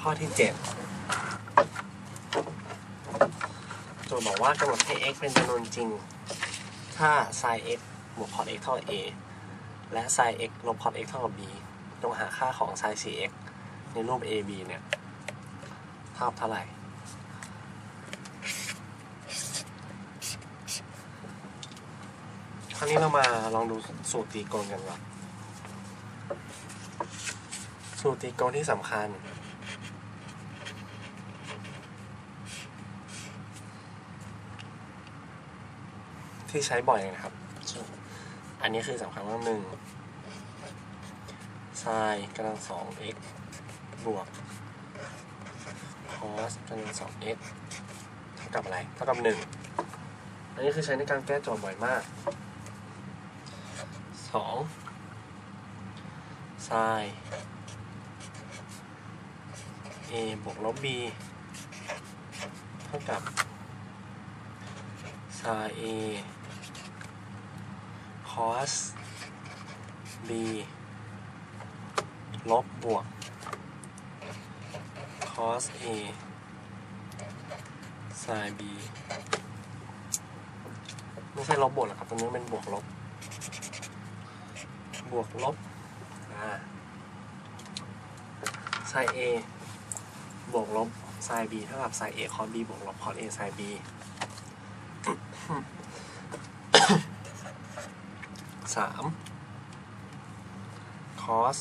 ข้อที่เจ็ดโจทย์บอกว่ากำหนดให้ x เป็นจำนวนจริง ถ้า sin x บวก cos x เท่ากับ a และ sin x ลบ cos x เท่ากับ b จงหาค่าของ sin 4x ในรูป ab เนี่ยเท่ากับเท่าไหร่ คราวนี้เรามาลองดูสูตรตีโกณกันก่อนสูตรตีโกณที่สำคัญ ที่ใช้บ่อยนะครับ อันนี้คือสำคัญว่าหนึ่ง sin กำลังสอง x บวก cos กำลังสอง x เท่ากับอะไร เท่ากับหนึ่งอันนี้คือใช้ในการแก้โจทย์บ่อยมากสอง sin a บวกลบ b เท่ากับ sin a cos b ลบบวก cos a sin b ไม่ใช่ลบบวกหรอกครับตรงนี้เป็นบวกลบ บวกลบ sin a บวกลบ sin b เท่ากับ sin a cos b บวกลบ cos a sin b สาม cos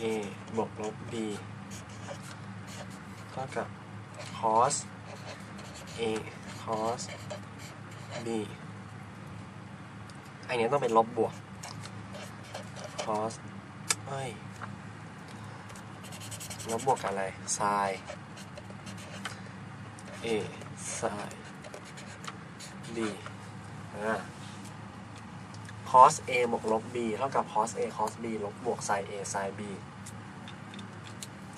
a บวกลบ b เท่ากับ cos a cos b อันนี้ต้องเป็นลบบวก cos เอ้ยลบบวกกับอะไร sin a sin b อ่า cos a บวกลบ b เท่ากับ cos a cos b ลบบวก sin a sin b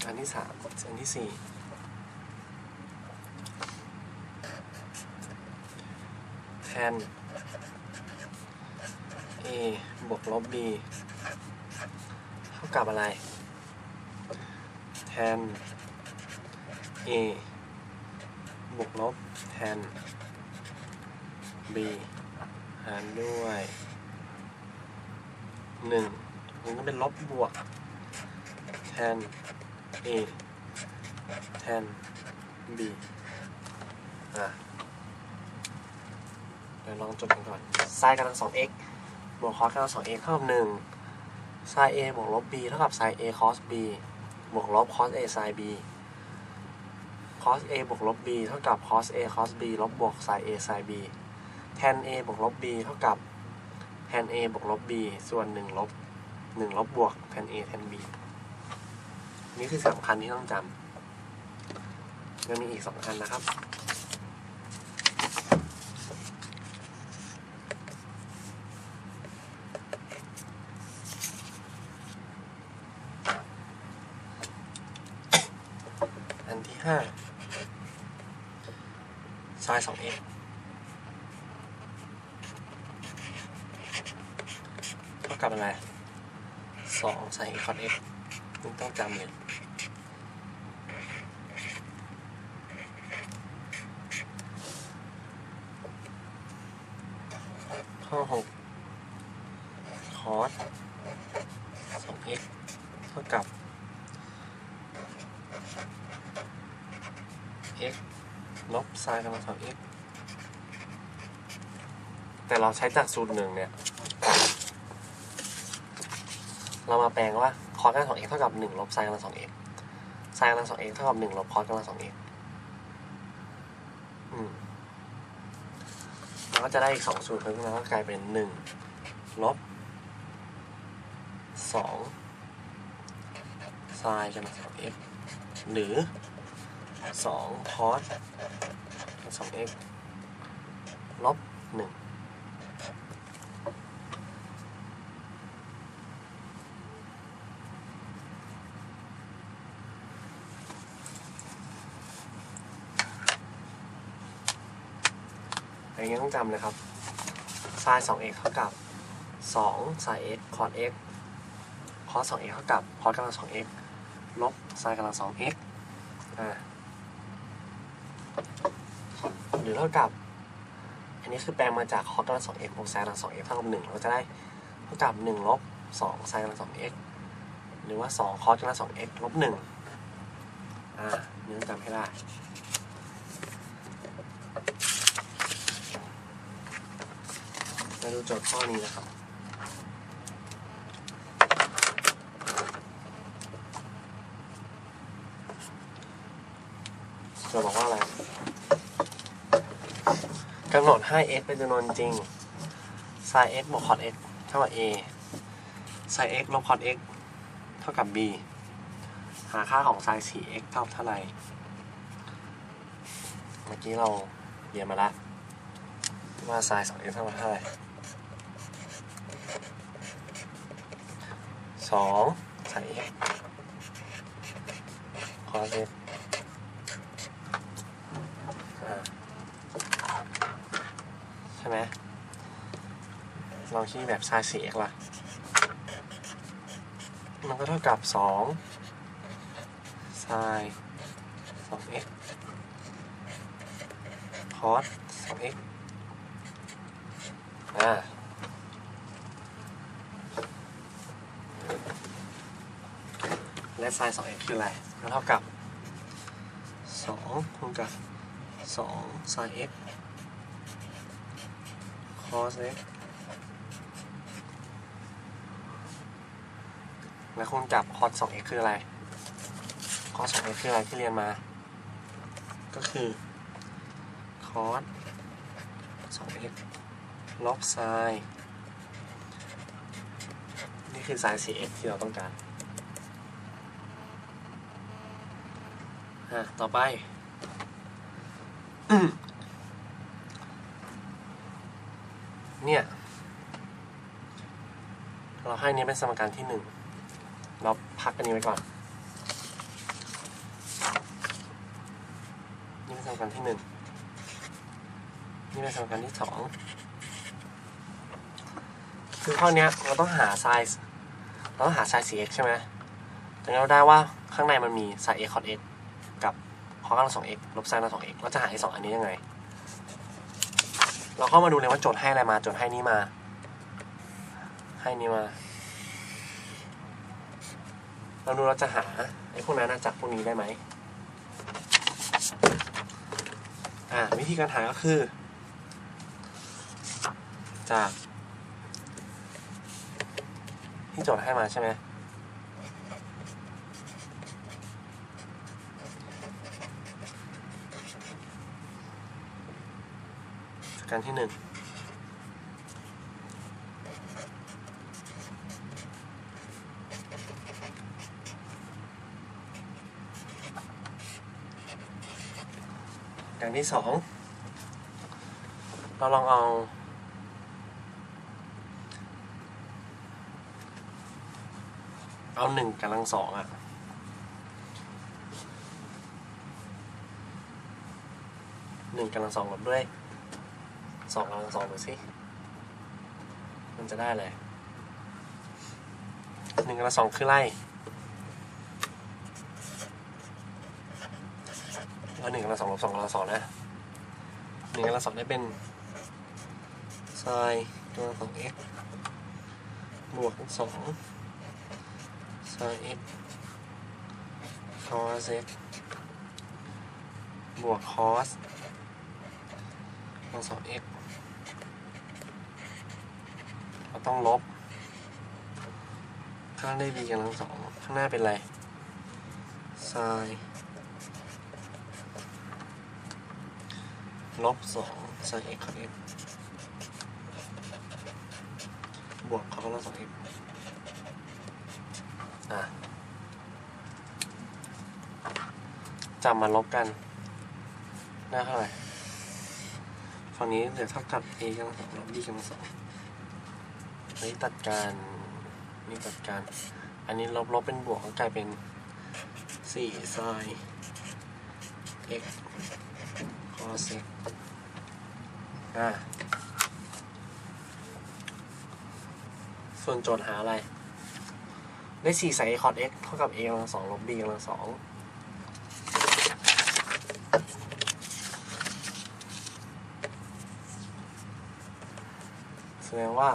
อันที่สามอันที่สี่แทน a บวกลบ b เท่ากับอะไร แทน a บวกลบแทน b หารด้วยหนึ่งมันก็เป็นลบบวก แทน a แทน b อะเดี๋ยวลองจดกันก่อน sin กำลังสอง x บวก cos กำลังสอง x เท่ากับหนึ่ง sin a บวกลบ b เท่ากับ sin a cos b บวกลบ cos a sin b cos a บวกลบ b เท่ากับ cos a cos b ลบบวก sin a sin b tan a บวกลบ b เท่ากับ tan a บวกลบ b ส่วนหนึ่งลบหนึ่งลบบวก tan a tan b นี่คือสำคัญที่ต้องจำยังมีอีกสองอันนะครับ อันที่ห้า sin สองเท่า กับอะไรสอง sin x cos x มึงต้องจำเลยข้อหก cos สอง x เท่ากับ x ลบ sin กำลังสอง x แต่เราใช้จากสูตรหนึ่งเนี่ย เรามาแปลงว่า cos กำลังสอง x เท่ากับหนึ่งลบ sin กำลังสอง x sin กำลังสอง x เท่ากับหนึ่งลบ cos กำลังสอง x อืมเราก็จะได้อีกสองสูตรเพิ่มขึ้นมาก็กลายเป็นหนึ่งลบสอง sin กำลังสอง x หรือสอง cos สอง x ลบหนึ่ง อย่างนี้ต้องจำเลยครับ sin 2x เท่ากับ2 sin x cos x cos 2 x เท่ากับ cos กำลัง 2 x ลบ sin กำลัง 2 x อ่าหรือเท่ากับ อันนี้คือแปลงมาจาก cos กำลัง 2 x บวก sin กำลัง 2 x เท่ากับ1เราจะได้เท่ากับ 1 ลบ2 sin กำลัง 2 x หรือว่า2 cos กำลัง 2 x ลบ1อ่านี่ต้องจำให้ได้ มาดูโจทย์ข้อนี้นะครับ จะบอกว่าอะไรกำหนดให้ x เป็นจำนวนจริง sin x บวก cos x เท่ากับ a sin x ลบ cos x เท่ากับ b หาค่าของ sin 4x เท่าเท่าไหร่ เมื่อกี้เราเรียนมาแล้วว่า sin 2x เท่ากับเท่าไหร่ สอง sin x cos x อ่าใช่ไหมลองคิดแบบ sin 4x ล่ะ มันก็เท่ากับสอง sin 2x cos 2x อ่า และ sin 2x คืออะไรก็เท่ากับ2คูณกับ2 sin x cos x และคูณกับ cos 2x คืออะไร cos 2x คืออะไรที่เรียนมา ก็คือ cos 2x ลบ sin นี่คือ sin 4x ที่เราต้องการ อะต่อไปเนี่ย เราให้นี้เป็นสมการที่หนึ่งเราพักอันนี้ไว้ก่อน นี่เป็นสมการที่หนึ่งนี่เป็นสมการที่สองคือข้อเนี้ยเราต้องหา sin เราต้องหา sin 4x ใช่ไหมตรงนี้เราได้ว่าข้างในมันมี sin x cos x กับ cos กำลัง 2x ลบ sin กำลัง 2x เราจะหาไอ้สองอันนี้ยังไง เราเข้ามาดูเลยว่าโจทย์ให้อะไรมา โจทย์ให้นี้มา ให้นี้มา เราดูเราจะหาไอ้พวกนั้นจากพวกนี้ได้ไหมอ่าวิธีการหาก็คือ จาก ที่โจทย์ให้มาใช่ไหม การที่หนึ่งอย่างที่สองเราลองเอา เอาหนึ่งกำลังสองอะหนึ่งกำลังสองลบด้วย สองกำลังสองดูสิ มันจะได้อะไรหนึ่งกำลังสองคือไล่แล้วหนึ่งกำลังสองลบสองกำลังสองนะหนึ่งกำลังสองได้เป็นไซน์กำลังสอง x บวกสอง sin x cos x บวก cos กำลังสอง x เรา ต้องลบ ข้างได้ b กำลังสองข้างหน้าเป็นอะไร sin ลบสอง sin x cos x บวก cos กำลังสอง x อะจำมาลบกันได้เท่าไหร่ฝั่งนี้เหลือเท่ากับ a กำลังสองลบ b กำลังสอง อันนี้ตัดการ นี่ตัดการ อันนี้ลบลบเป็นบวกก็กลายเป็นสี่ sin x cos x อะส่วนโจทย์หาอะไร ได้สี่ใส่ cos x เท่ากับ a กำลังสองลบ b กำลังสองแสดงว่า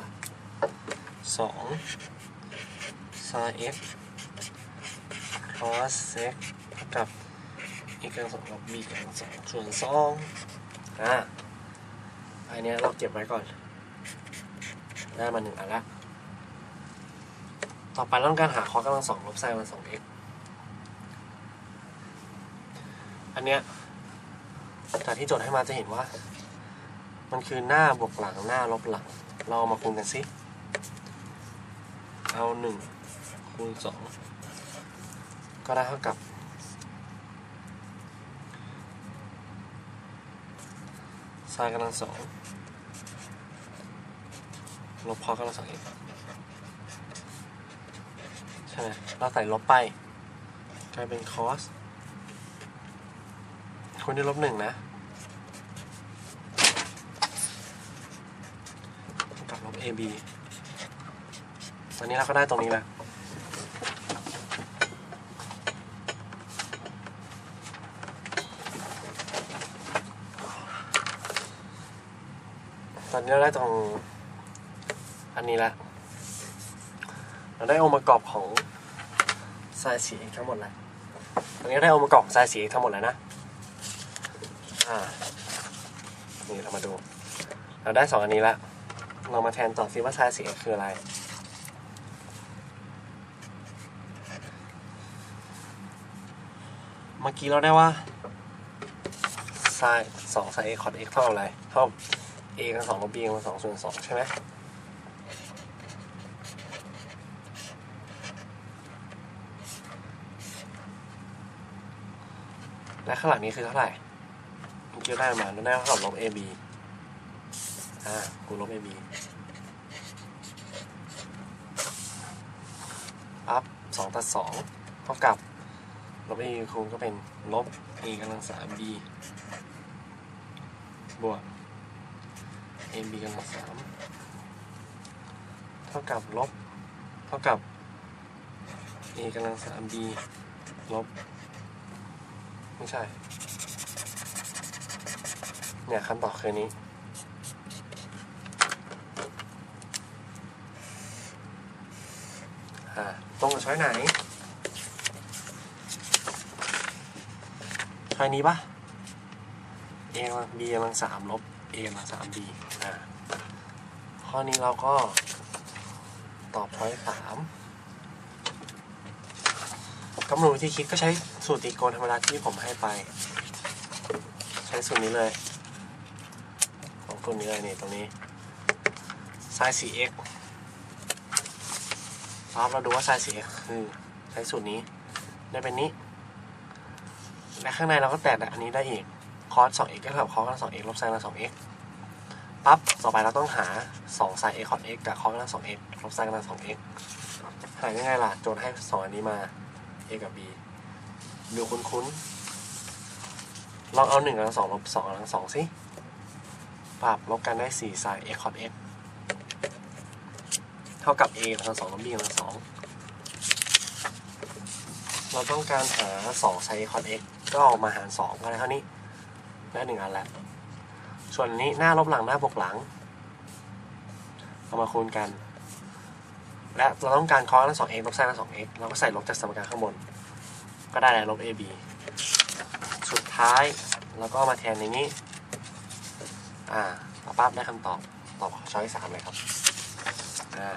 สอง sin x cos x เท่ากับ a กำลังสองลบ b กำลังสองส่วนสองอะอันเนี้ยเราเก็บไว้ก่อน ได้มาหนึ่งอันละ ต่อไปเราต้องการหาคอกำลังสองลบไซน์กำลังสอง x อันเนี้ยจากที่โจทย์ให้มาจะเห็นว่า มันคือหน้าบวกหลังหน้าลบหลัง เราเอามาคูณกันสิ เอาหนึ่งคูณสองก็ได้เท่ากับไซน์กำลังสองลบคอกำลังสอง x ใช่ไหมเราใส่ลบไป กลายเป็น cos คูณด้วยลบหนึ่งนะกับลบ ab ตอนนี้เราก็ได้ตรงนี้แล้วตอนนี้เราได้ตรงอันนี้แล้วเราได้องค์ประกอบของทรายสีทั้งหมดแล้วตอนนี้ได้องค์ประกอบทรายสีทั้งหมดแล้วนะอ่านี่เรามาดู เราได้สองอันนี้แล้วเรามาแทนต่อซิว่าทรายสีคืออะไร มื่อกี้เราได้ว่าไซน์สองไซน์ a คอ x เอเท่ากับอะไรเท่า a กับสองลบ b กับสองส่วนสองใช่ไหมและข้างหลังนี้คือเท่าไหร่เมื่อกี้ได้มาแล้วได้เท่ากับลบ ab อ่าคูลบ ab อัพสองตัดสองเท่ากับ ลบ a คูณก็เป็นลบ a กำลังสาม b บวก ab กำลังสามเท่ากับลบ เท่ากับ a กำลังสาม b ลบ ไม่ใช่ เนี่ยคำตอบคือนี้อ่าตรงกับช้อยไหน ช้อยนี้ปะ a กำลัง b กำลังสามลบ a กำลังสาม b อ่าข้อนี้เราก็ตอบช้อยสามกำหนดวิธีคิดก็ใช้สูตรตรีโกณธรรมดาที่ผมให้ไป ใช้สูตรนี้เลย ของตัวนี้เลยนี่ตรงนี้ sin 4x ครับเราดูว่า sin 4x คือใช้สูตรนี้ ได้เป็นนี้ และข้างในเราก็แตะอันนี้ได้อีก cos 2x ก็เท่ากับ cos กำลัง 2x ลบ sin กำลัง 2x ปั๊บต่อไปเราต้องหา2 sin a cos x กับ cos กำลัง 2x ลบ sin กำลัง 2x หายังไงล่ะโจทย์ให้สองอันนี้มา a กับ b ดูคุ้นๆลองเอาหนึ่งกำลังสองลบสองกำลังสองสิปรับลบกันได้สี่ sin a cos x เอกเท่ากับ a กำลังสองลบ b กำลังสองเราต้องการหาสอง sin a cos x ก็เอามาหารสองก็ได้เท่านี้ได้หนึ่งอันแล้วส่วนนี้หน้าลบหลังหน้าบวกหลังเอามาคูณกัน และเราต้องการ cos ทั้งสอง x ลบ sin ทั้งสอง x เราก็ใส่ลบจากสมการข้างบน ก็ได้ลบ ab สุดท้ายเราก็มาแทนในนี้ อ่าปั๊บได้คำตอบ ตอบช้อยสามเลยครับ อ่า